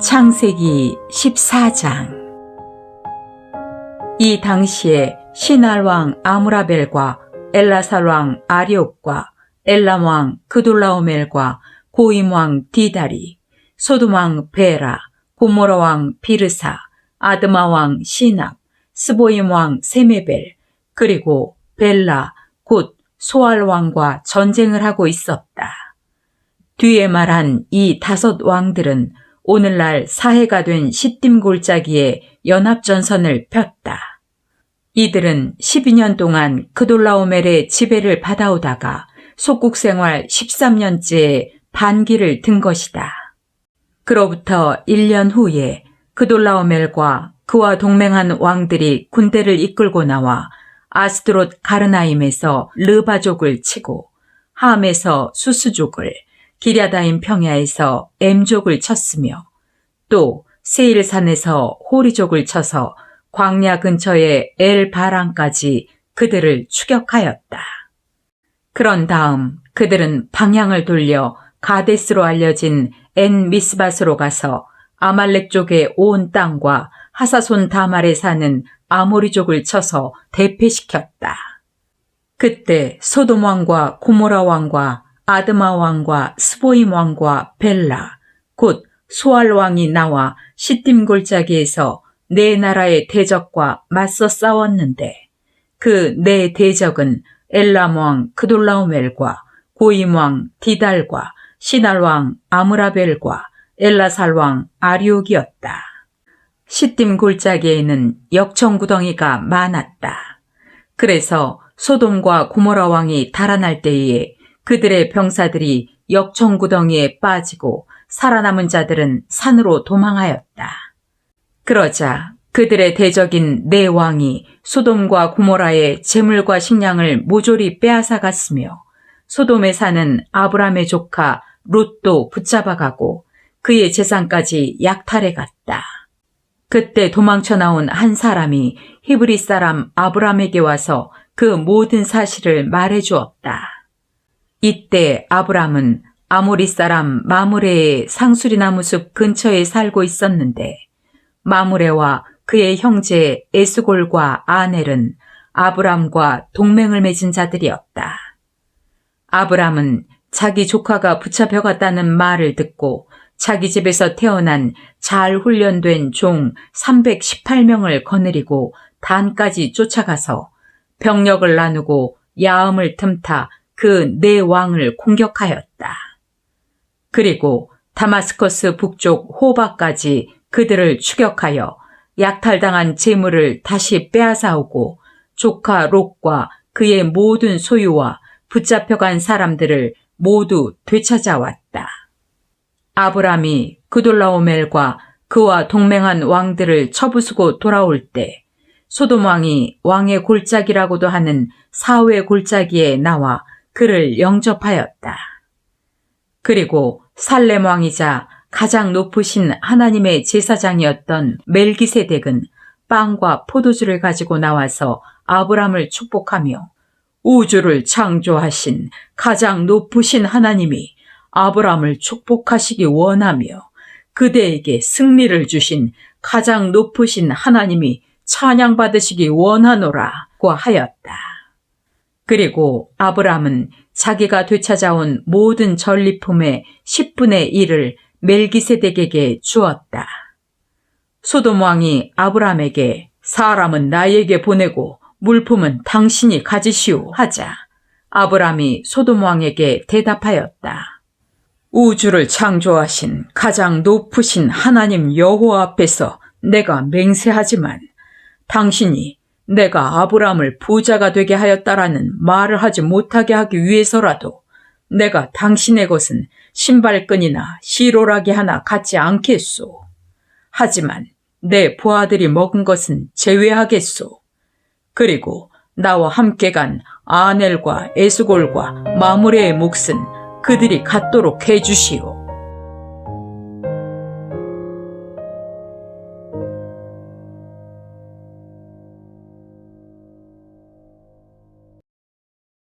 창세기 14장 이 당시에 시날왕 아무라벨과 엘라살왕 아리옥과 엘람왕 그돌라오멜과 고임왕 디다리 소돔왕 베라 고모라왕 비르사 아드마왕 시납 스보임왕 세메벨 그리고 벨라 곧 소알왕과 전쟁을 하고 있었다. 뒤에 말한 이 다섯 왕들은 오늘날 사해가 된 시딤 골짜기에 연합전선을 폈다. 이들은 12년 동안 그돌라오멜의 지배를 받아오다가 속국 생활 13년째에 반기를 든 것이다. 그로부터 1년 후에 그돌라오멜과 그와 동맹한 왕들이 군대를 이끌고 나와 아스드롯 가르나임에서 르바족을 치고 함에서 수수족을 기랴다임 평야에서 엠족을 쳤으며 또 세일산에서 호리족을 쳐서 광야 근처의 엘 바랑까지 그들을 추격하였다. 그런 다음 그들은 방향을 돌려 가데스로 알려진 엔 미스바스로 가서 아말렉 쪽의 온 땅과 하사손 다말에 사는 아모리족을 쳐서 대패시켰다. 그때 소돔 왕과 고모라 왕과 아드마 왕과 스보임 왕과 벨라 곧 소알 왕이 나와 시딤 골짜기에서 네 나라의 대적과 맞서 싸웠는데 그네 대적은 엘람 왕 그돌라오멜과 고임 왕 디달과 시날 왕 아므라벨과 엘라살 왕 아리옥이었다. 시딤 골짜기에는 역청구덩이가 많았다. 그래서 소돔과 고모라 왕이 달아날 때에 그들의 병사들이 역청구덩이에 빠지고 살아남은 자들은 산으로 도망하였다. 그러자 그들의 대적인 네 왕이 소돔과 고모라의 재물과 식량을 모조리 빼앗아 갔으며 소돔에 사는 아브람의 조카 롯도 붙잡아가고 그의 재산까지 약탈해 갔다. 그때 도망쳐 나온 한 사람이 히브리 사람 아브람에게 와서 그 모든 사실을 말해 주었다. 이때 아브람은 아모리 사람 마무레의 상수리나무 숲 근처에 살고 있었는데 마무레와 그의 형제 에스골과 아넬은 아브람과 동맹을 맺은 자들이었다. 아브람은 자기 조카가 붙잡혀갔다는 말을 듣고 자기 집에서 태어난 잘 훈련된 종 318명을 거느리고 단까지 쫓아가서 병력을 나누고 야음을 틈타 그 네 왕을 공격하였다. 그리고 다마스커스 북쪽 호바까지 그들을 추격하여 약탈당한 재물을 다시 빼앗아오고 조카 롯과 그의 모든 소유와 붙잡혀간 사람들을 모두 되찾아왔다. 아브람이 그돌라오멜과 그와 동맹한 왕들을 처부수고 돌아올 때 소돔 왕이 왕의 골짜기라고도 하는 사회 골짜기에 나와 그를 영접하였다. 그리고 살렘 왕이자 가장 높으신 하나님의 제사장이었던 멜기세덱은 빵과 포도주를 가지고 나와서 아브람을 축복하며 우주를 창조하신 가장 높으신 하나님이 아브람을 축복하시기 원하며 그대에게 승리를 주신 가장 높으신 하나님이 찬양받으시기 원하노라고 하였다. 그리고 아브람은 자기가 되찾아온 모든 전리품의 10분의 1을 멜기세덱에게 주었다. 소돔 왕이 아브람에게 사람은 나에게 보내고 물품은 당신이 가지시오 하자 아브람이 소돔 왕에게 대답하였다. 우주를 창조하신 가장 높으신 하나님 여호와 앞에서 내가 맹세하지만 당신이 내가 아브람을 부자가 되게 하였다라는 말을 하지 못하게 하기 위해서라도 내가 당신의 것은 신발끈이나 시로라기 하나 갖지 않겠소. 하지만 내 부하들이 먹은 것은 제외하겠소. 그리고 나와 함께 간 아넬과 에스골과 마무레의 몫은 그들이 갖도록 해주시오.